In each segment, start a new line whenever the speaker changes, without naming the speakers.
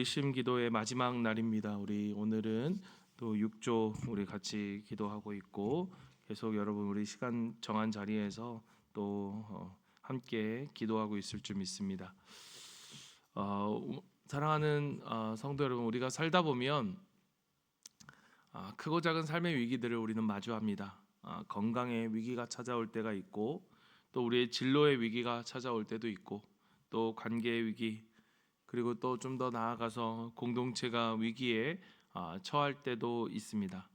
일심 기도의 마지막 날입니다. 우리 오늘은 또 6조 우리 같이 기도하고 있고 계속 여러분 우리 시간 정한 자리에서 또 어, 함께 기도하고 있을 줄 믿습니다. 어, 사랑하는 어, 성도 여러분, 우리가 살다 보면 아, 크고 작은 삶의 위기들을 우리는 마주합니다. 아, 건강의 위기가 찾아올 때가 있고 또 우리의 진로의 위기가 찾아올 때도 있고 또 관계의 위기 그리고 또 좀 더 나아가서 공동체가 위기에 아, 처할 때도 있습니다.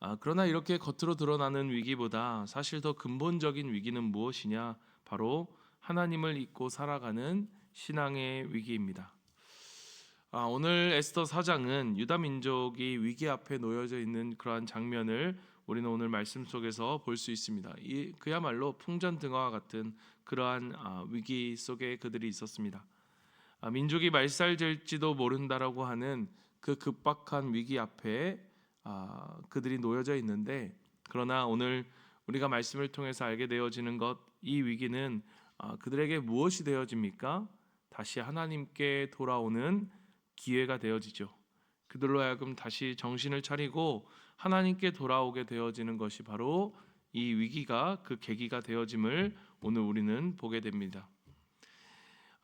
아, 그러나 이렇게 겉으로 드러나는 위기보다 사실 더 근본적인 위기는 무엇이냐? 바로 하나님을 잊고 살아가는 신앙의 위기입니다. 아, 오늘 에스더 사장은 유다 민족이 위기 앞에 놓여져 있는 그러한 장면을 우리는 오늘 말씀 속에서 볼 수 있습니다. 이 그야말로 풍전등화와 같은 그러한 아, 위기 속에 그들이 있었습니다. 아, 민족이 말살될지도 모른다라고 하는 그 급박한 위기 앞에 아, 그들이 놓여져 있는데 그러나 오늘 우리가 말씀을 통해서 알게 되어지는 것 이 위기는 아, 그들에게 무엇이 되어집니까? 다시 하나님께 돌아오는 기회가 되어지죠. 그들로 하여금 다시 정신을 차리고 하나님께 돌아오게 되어지는 것이 바로 이 위기가 그 계기가 되어짐을 오늘 우리는 보게 됩니다.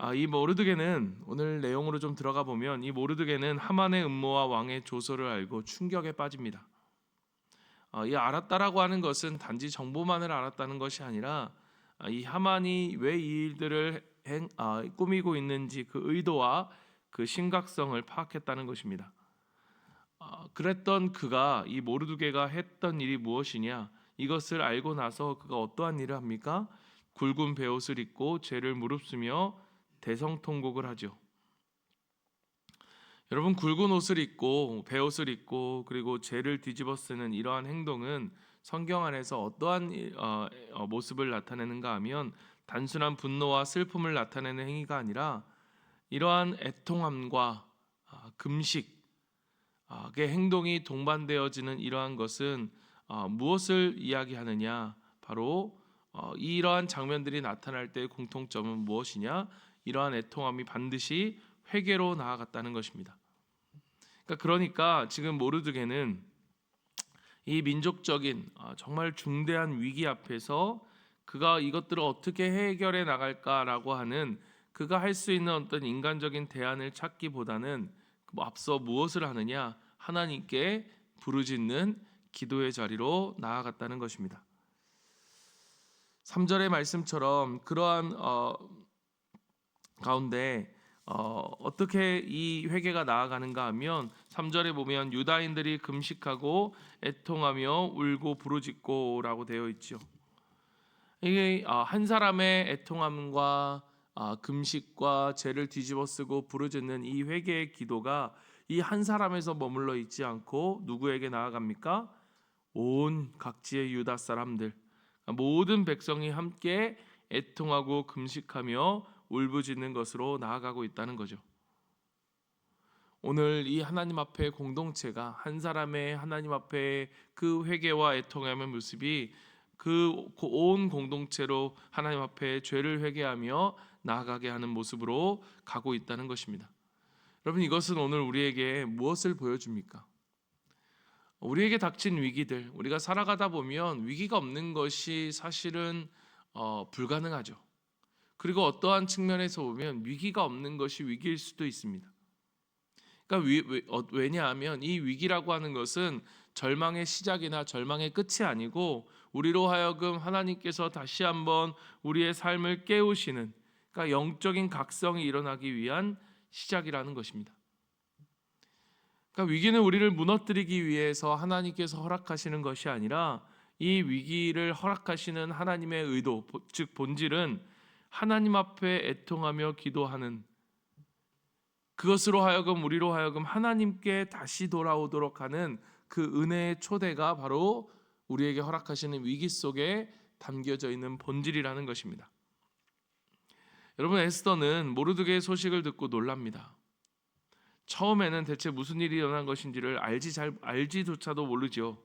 아, 이 모르드게는 오늘 내용으로 좀 들어가 보면 이 모르드게는 하만의 음모와 왕의 조서를 알고 충격에 빠집니다. 아, 이 알았다라고 하는 것은 단지 정보만을 알았다는 것이 아니라 아, 이 하만이 왜 이 일들을 행, 아, 꾸미고 있는지 그 의도와 그 심각성을 파악했다는 것입니다. 아, 그랬던 그가 이 모르드게가 했던 일이 무엇이냐? 이것을 알고 나서 그가 어떠한 일을 합니까? 굵은 베옷을 입고 죄를 무릅쓰며 대성통곡을 하죠. 여러분 굵은 옷을 입고 베옷을 입고 그리고 죄를 뒤집어 쓰는 이러한 행동은 성경 안에서 어떠한 일- 어, 어, 모습을 나타내는가 하면 단순한 분노와 슬픔을 나타내는 행위가 아니라 이러한 애통함과 아, 금식의 행동이 동반되어지는 이러한 것은 어, 무엇을 이야기하느냐? 바로 어, 이러한 장면들이 나타날 때의 공통점은 무엇이냐? 이러한 애통함이 반드시 회개로 나아갔다는 것입니다. 그러니까, 그러니까 지금 모르드게는 이 민족적인 아, 정말 중대한 위기 앞에서 그가 이것들을 어떻게 해결해 나갈까라고 하는 그가 할 수 있는 어떤 인간적인 대안을 찾기보다는 뭐 앞서 무엇을 하느냐 하나님께 부르짖는 기도의 자리로 나아갔다는 것입니다. 3절의 말씀처럼 그러한 어, 가운데 어, 어떻게 이 회개가 나아가는가 하면 3절에 보면 유다인들이 금식하고 애통하며 울고 부르짖고라고 되어 있죠. 이게 아, 한 사람의 애통함과 아, 금식과 죄를 뒤집어쓰고 부르짖는 이 회개의 기도가 이 한 사람에서 머물러 있지 않고 누구에게 나아갑니까? 온 각지의 유다 사람들 모든 백성이 함께 애통하고 금식하며 울부짖는 것으로 나아가고 있다는 거죠. 오늘 이 하나님 앞에 공동체가 한 사람의 하나님 앞에 그 회개와 애통함의 모습이 그 온 공동체로 하나님 앞에 죄를 회개하며 나아가게 하는 모습으로 가고 있다는 것입니다. 여러분 이것은 오늘 우리에게 무엇을 보여줍니까? 우리에게 닥친 위기들, 우리가 살아가다 보면 위기가 없는 것이 사실은 어, 불가능하죠. 그리고 어떠한 측면에서 보면 위기가 없는 것이 위기일 수도 있습니다. 그러니까 위, 왜, 어, 왜냐하면 이 위기라고 하는 것은 절망의 시작이나 절망의 끝이 아니고 우리로 하여금 하나님께서 다시 한번 우리의 삶을 깨우시는 그러니까 영적인 각성이 일어나기 위한 시작이라는 것입니다. 그러니까 위기는 우리를 무너뜨리기 위해서 하나님께서 허락하시는 것이 아니라 이 위기를 허락하시는 하나님의 의도, 즉 본질은 하나님 앞에 애통하며 기도하는 그것으로 하여금 우리로 하여금 하나님께 다시 돌아오도록 하는 그 은혜의 초대가 바로 우리에게 허락하시는 위기 속에 담겨져 있는 본질이라는 것입니다. 여러분 에스더는 모르드게의 소식을 듣고 놀랍니다. 처음에는 대체 무슨 일이 일어난 것인지를 알지 잘 알지조차도 모르죠.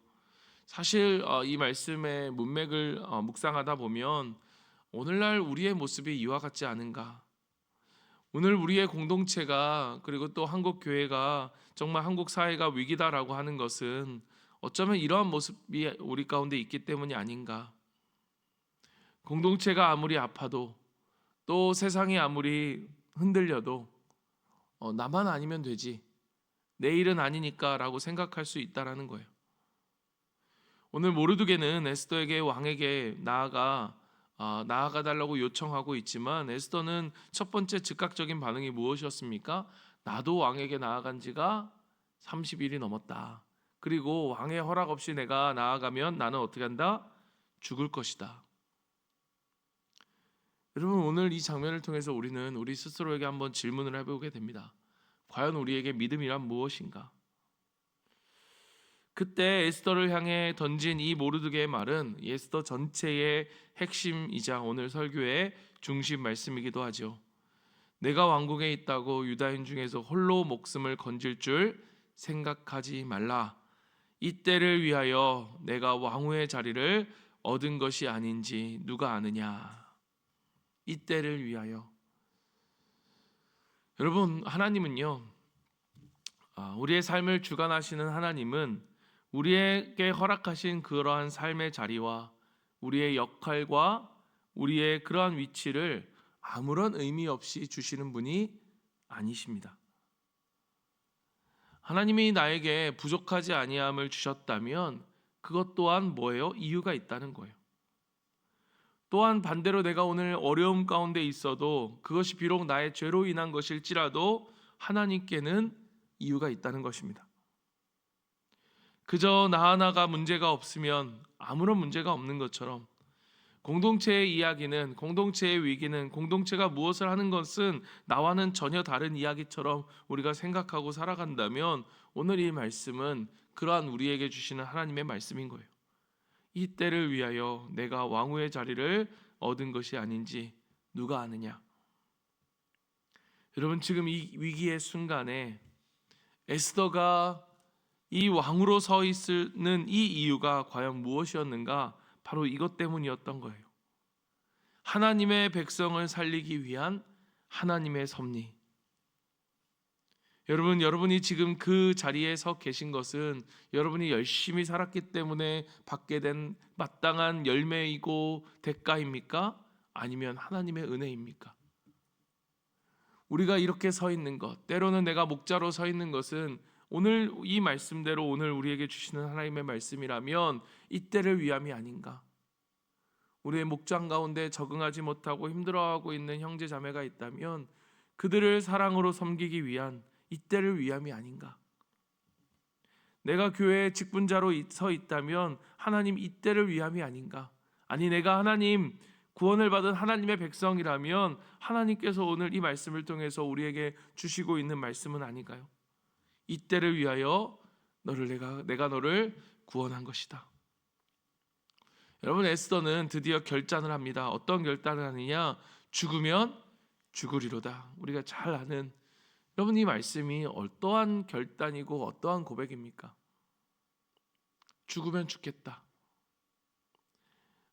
사실 어, 이 말씀의 문맥을 어, 묵상하다 보면 오늘날 우리의 모습이 이와 같지 않은가? 오늘 우리의 공동체가 그리고 또 한국 교회가 정말 한국 사회가 위기다라고 하는 것은 어쩌면 이러한 모습이 우리 가운데 있기 때문이 아닌가. 공동체가 아무리 아파도 또 세상이 아무리 흔들려도 어, 나만 아니면 되지. 내 일은 아니니까라고 생각할 수 있다라는 거예요. 오늘 모르드게는 에스더에게 왕에게 나아가 아, 나아가 달라고 요청하고 있지만 에스더는 첫 번째 즉각적인 반응이 무엇이었습니까? 나도 왕에게 나아간 지가 30일이 넘었다. 그리고 왕의 허락 없이 내가 나아가면 나는 어떻게 한다? 죽을 것이다. 여러분 오늘 이 장면을 통해서 우리는 우리 스스로에게 한번 질문을 해보게 됩니다. 과연 우리에게 믿음이란 무엇인가? 그때 에스더를 향해 던진 이 모르드게의 말은 에스더 전체의 핵심이자 오늘 설교의 중심 말씀이기도 하죠. 내가 왕국에 있다고 유다인 중에서 홀로 목숨을 건질 줄 생각하지 말라. 이때를 위하여 내가 왕후의 자리를 얻은 것이 아닌지 누가 아느냐. 이때를 위하여. 여러분 하나님은요. 아, 우리의 삶을 주관하시는 하나님은 우리에게 허락하신 그러한 삶의 자리와 우리의 역할과 우리의 그러한 위치를 아무런 의미 없이 주시는 분이 아니십니다. 하나님이 나에게 부족하지 아니함을 주셨다면 그것 또한 뭐예요? 이유가 있다는 거예요. 또한 반대로 내가 오늘 어려움 가운데 있어도 그것이 비록 나의 죄로 인한 것일지라도 하나님께는 이유가 있다는 것입니다. 그저 나 하나가 문제가 없으면 아무런 문제가 없는 것처럼 공동체의 이야기는 공동체의 위기는 공동체가 무엇을 하는 것은 나와는 전혀 다른 이야기처럼 우리가 생각하고 살아간다면 오늘 이 말씀은 그러한 우리에게 주시는 하나님의 말씀인 거예요. 이 때를 위하여 내가 왕후의 자리를 얻은 것이 아닌지 누가 아느냐? 여러분 지금 이 위기의 순간에 에스더가 이 왕으로 서 있는 이 이유가 과연 무엇이었는가? 바로 이것 때문이었던 거예요. 하나님의 백성을 살리기 위한 하나님의 섭리. 여러분, 여러분이 지금 그 자리에 서 계신 것은 여러분이 열심히 살았기 때문에 받게 된 마땅한 열매이고 대가입니까? 아니면 하나님의 은혜입니까? 우리가 이렇게 서 있는 것, 때로는 내가 목자로 서 있는 것은 오늘 이 말씀대로 오늘 우리에게 주시는 하나님의 말씀이라면 이때를 위함이 아닌가? 우리의 목장 가운데 적응하지 못하고 힘들어하고 있는 형제 자매가 있다면 그들을 사랑으로 섬기기 위한 이때를 위함이 아닌가? 내가 교회의 직분자로 서 있다면 하나님 이때를 위함이 아닌가? 아니 내가 하나님 구원을 받은 하나님의 백성이라면 하나님께서 오늘 이 말씀을 통해서 우리에게 주시고 있는 말씀은 아닌가요? 이때를 위하여 너를 내가 내가 너를 구원한 것이다. 여러분 에스더는 드디어 결단을 합니다. 어떤 결단을 하느냐? 죽으면 죽으리로다. 우리가 잘 아는 여러분 이 말씀이 어떠한 결단이고 어떠한 고백입니까? 죽으면 죽겠다.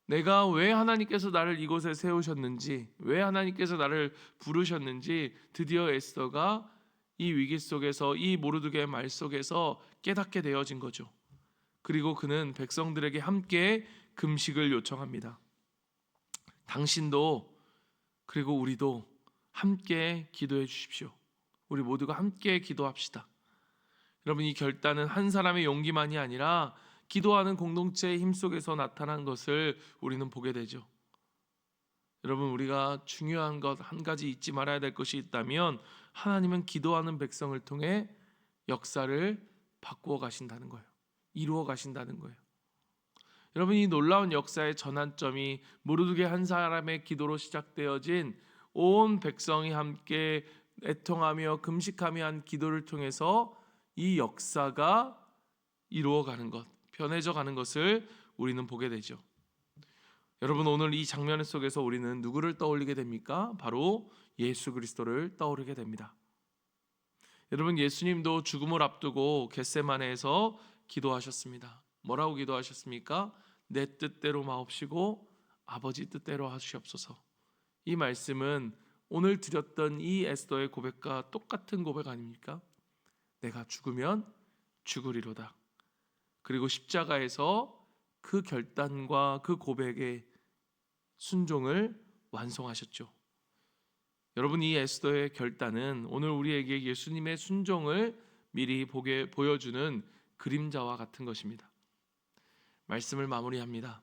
내가 왜 하나님께서 나를 이곳에 세우셨는지, 왜 하나님께서 나를 부르셨는지 드디어 에스더가 이 위기 속에서 이 모르드게의 말 속에서 깨닫게 되어진 거죠. 그리고 그는 백성들에게 함께 금식을 요청합니다. 당신도 그리고 우리도 함께 기도해 주십시오. 우리 모두가 함께 기도합시다. 여러분 이 결단은 한 사람의 용기만이 아니라 기도하는 공동체의 힘 속에서 나타난 것을 우리는 보게 되죠. 여러분 우리가 중요한 것 한 가지 잊지 말아야 될 것이 있다면 하나님은 기도하는 백성을 통해 역사를 바꾸어 가신다는 거예요. 이루어 가신다는 거예요. 여러분 이 놀라운 역사의 전환점이 모르드게 한 사람의 기도로 시작되어진 온 백성이 함께 애통하며 금식하며 한 기도를 통해서 이 역사가 이루어가는 것, 변해져 가는 것을 우리는 보게 되죠. 여러분 오늘 이 장면 속에서 우리는 누구를 떠올리게 됩니까? 바로 예수 그리스도를 떠오르게 됩니다. 여러분 예수님도 죽음을 앞두고 겟세마네에서 기도하셨습니다. 뭐라고 기도하셨습니까? 내 뜻대로 마옵시고 아버지 뜻대로 하시옵소서. 이 말씀은 오늘 드렸던 이 에스더의 고백과 똑같은 고백 아닙니까? 내가 죽으면 죽으리로다. 그리고 십자가에서 그 결단과 그 고백의 순종을 완성하셨죠. 여러분 이 에스더의 결단은 오늘 우리에게 예수님의 순종을 미리 보게 보여주는 그림자와 같은 것입니다. 말씀을 마무리합니다.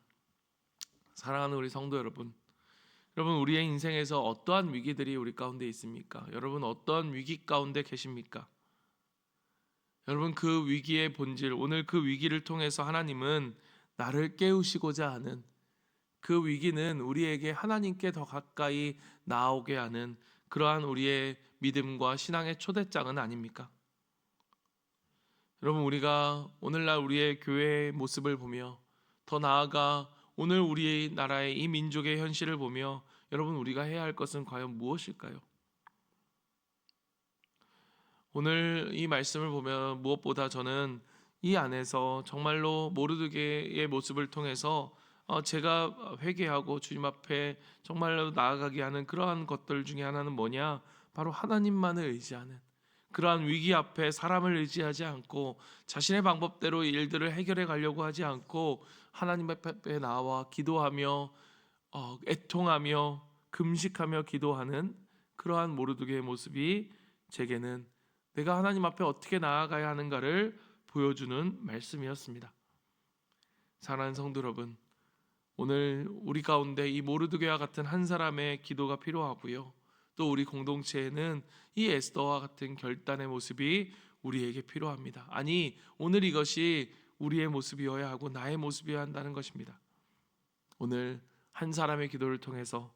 사랑하는 우리 성도 여러분, 여러분 우리의 인생에서 어떠한 위기들이 우리 가운데 있습니까? 여러분 어떠한 위기 가운데 계십니까? 여러분 그 위기의 본질, 오늘 그 위기를 통해서 하나님은 나를 깨우시고자 하는 그 위기는 우리에게 하나님께 더 가까이 나오게 하는 그러한 우리의 믿음과 신앙의 초대장은 아닙니까? 여러분 우리가 오늘날 우리의 교회의 모습을 보며 더 나아가 오늘 우리 나라의 이 민족의 현실을 보며 여러분 우리가 해야 할 것은 과연 무엇일까요? 오늘 이 말씀을 보면 무엇보다 저는 이 안에서 정말로 모르드게의 모습을 통해서 어, 제가 회개하고 주님 앞에 정말로 나아가게 하는 그러한 것들 중에 하나는 뭐냐? 바로 하나님만을 의지하는 그러한 위기 앞에 사람을 의지하지 않고 자신의 방법대로 일들을 해결해 가려고 하지 않고 하나님 앞에 나와 기도하며 어, 애통하며 금식하며 기도하는 그러한 모르드게의 모습이 제게는 내가 하나님 앞에 어떻게 나아가야 하는가를 보여주는 말씀이었습니다. 사랑하는 성도 여러분, 오늘 우리 가운데 이 모르드게와 같은 한 사람의 기도가 필요하고요. 또 우리 공동체에는 이 에스더와 같은 결단의 모습이 우리에게 필요합니다. 아니, 오늘 이것이 우리의 모습이어야 하고 나의 모습이어야 한다는 것입니다. 오늘 한 사람의 기도를 통해서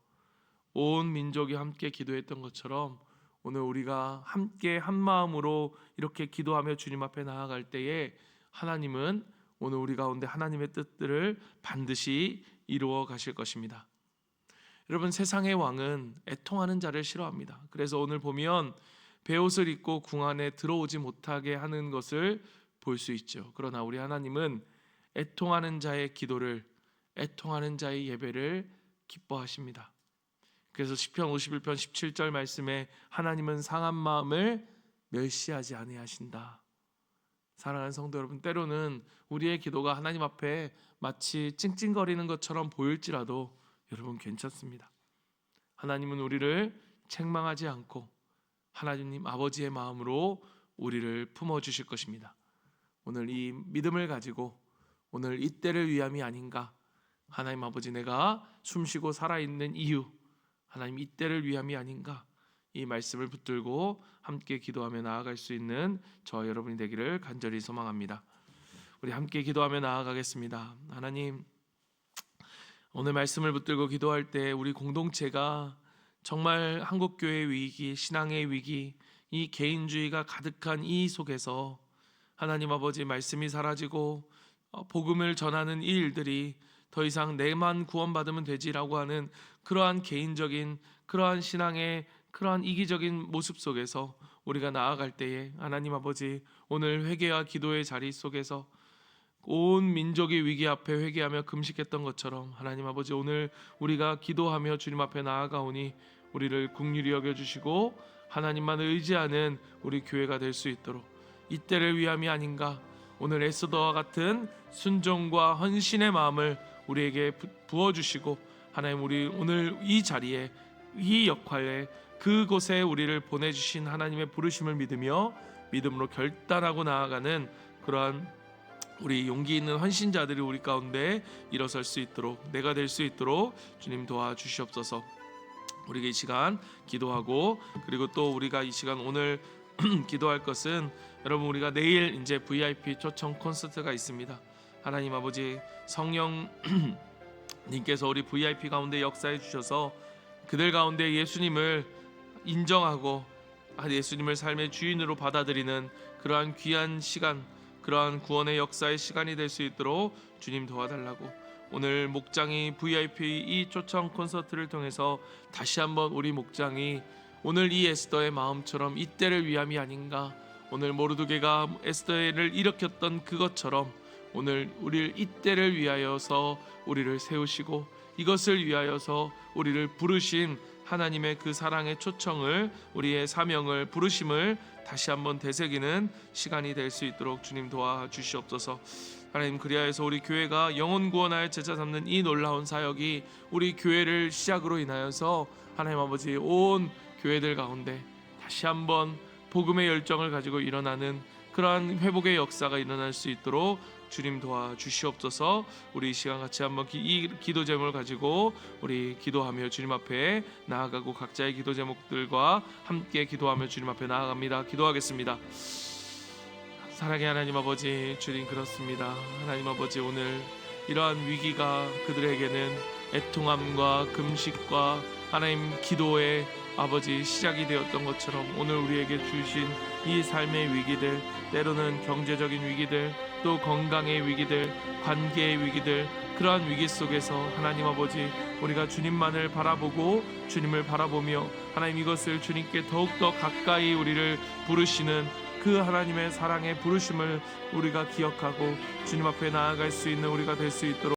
온 민족이 함께 기도했던 것처럼 오늘 우리가 함께 한 마음으로 이렇게 기도하며 주님 앞에 나아갈 때에 하나님은 오늘 우리 가운데 하나님의 뜻들을 반드시 이루어 가실 것입니다. 여러분 세상의 왕은 애통하는 자를 싫어합니다. 그래서 오늘 보면 베옷을 입고 궁 안에 들어오지 못하게 하는 것을 볼 수 있죠. 그러나 우리 하나님은 애통하는 자의 기도를 애통하는 자의 예배를 기뻐하십니다. 그래서 시편 51편 17절 말씀에 하나님은 상한 마음을 멸시하지 아니하신다. 사랑하는 성도 여러분, 때로는 우리의 기도가 하나님 앞에 마치 찡찡거리는 것처럼 보일지라도 여러분 괜찮습니다. 하나님은 우리를 책망하지 않고 하나님 아버지의 마음으로 우리를 품어 주실 것입니다. 오늘 이 믿음을 가지고 오늘 이때를 위함이 아닌가 하나님 아버지 내가 숨쉬고 살아 있는 이유 하나님 이때를 위함이 아닌가 이 말씀을 붙들고 함께 기도하며 나아갈 수 있는 저 여러분이 되기를 간절히 소망합니다. 우리 함께 기도하며 나아가겠습니다. 하나님 오늘 말씀을 붙들고 기도할 때 우리 공동체가 정말 한국 교회의 위기, 신앙의 위기, 이 개인주의가 가득한 이 속에서 하나님 아버지 말씀이 사라지고 어, 복음을 전하는 이 일들이 더 이상 내만 구원받으면 되지라고 하는 그러한 개인적인 그러한 신앙의 그러한 이기적인 모습 속에서 우리가 나아갈 때에 하나님 아버지 오늘 회개와 기도의 자리 속에서 온 민족의 위기 앞에 회개하며 금식했던 것처럼 하나님 아버지 오늘 우리가 기도하며 주님 앞에 나아가오니 우리를 국률이 여겨 주시고 하나님만 의지하는 우리 교회가 될 수 있도록 이때를 위함이 아닌가. 오늘 에스더와 같은 순종과 헌신의 마음을 우리에게 부어 주시고 하나님 우리 오늘 이 자리에 이 역할에 그곳에 우리를 보내 주신 하나님의 부르심을 믿으며 믿음으로 결단하고 나아가는 그러한 우리 용기 있는 헌신자들이 우리 가운데 일어설 수 있도록 내가 될 수 있도록 주님 도와주시옵소서. 우리가 이 시간 기도하고 그리고 또 우리가 이 시간 오늘 기도할 것은 여러분 우리가 내일 이제 VIP 초청 콘서트가 있습니다. 하나님 아버지 성령 님께서 우리 VIP 가운데 역사해 주셔서 그들 가운데 예수님을 인정하고 아, 예수님을 삶의 주인으로 받아들이는 그러한 귀한 시간, 그러한 구원의 역사의 시간이 될 수 있도록 주님 도와달라고 오늘 목장이 VIP 이 초청 콘서트를 통해서 다시 한번 우리 목장이 오늘 이 에스더의 마음처럼 이때를 위함이 아닌가 오늘 모르드게가 에스더를 일으켰던 그것처럼 오늘 우리를 이때를 위하여서 우리를 세우시고 이것을 위하여서 우리를 부르신 하나님의 그 사랑의 초청을 우리의 사명을 부르심을 다시 한번 되새기는 시간이 될 수 있도록 주님 도와 주시옵소서. 하나님 그리하여서 우리 교회가 영혼 구원하여 제자 삼는 이 놀라운 사역이 우리 교회를 시작으로 인하여서 하나님 아버지 온 교회들 가운데 다시 한번 복음의 열정을 가지고 일어나는 그러한 회복의 역사가 일어날 수 있도록 주님 도와 주시옵소서. 우리 이 시간 같이 한번 기, 이 기도 제목을 가지고 우리 기도하며 주님 앞에 나아가고 각자의 기도 제목들과 함께 기도하며 주님 앞에 나아갑니다. 기도하겠습니다. 사랑의 하나님 아버지 주님 그렇습니다. 하나님 아버지 오늘 이러한 위기가 그들에게는 애통함과 금식과 하나님 기도의 아버지 시작이 되었던 것처럼 오늘 우리에게 주신 이 삶의 위기들 때로는 경제적인 위기들 또 건강의 위기들 관계의 위기들 그러한 위기 속에서 하나님 아버지 우리가 주님만을 바라보고 주님을 바라보며 하나님 이것을 주님께 더욱더 가까이 우리를 부르시는 그 하나님의 사랑의 부르심을 우리가 기억하고 주님 앞에 나아갈 수 있는 우리가 될 수 있도록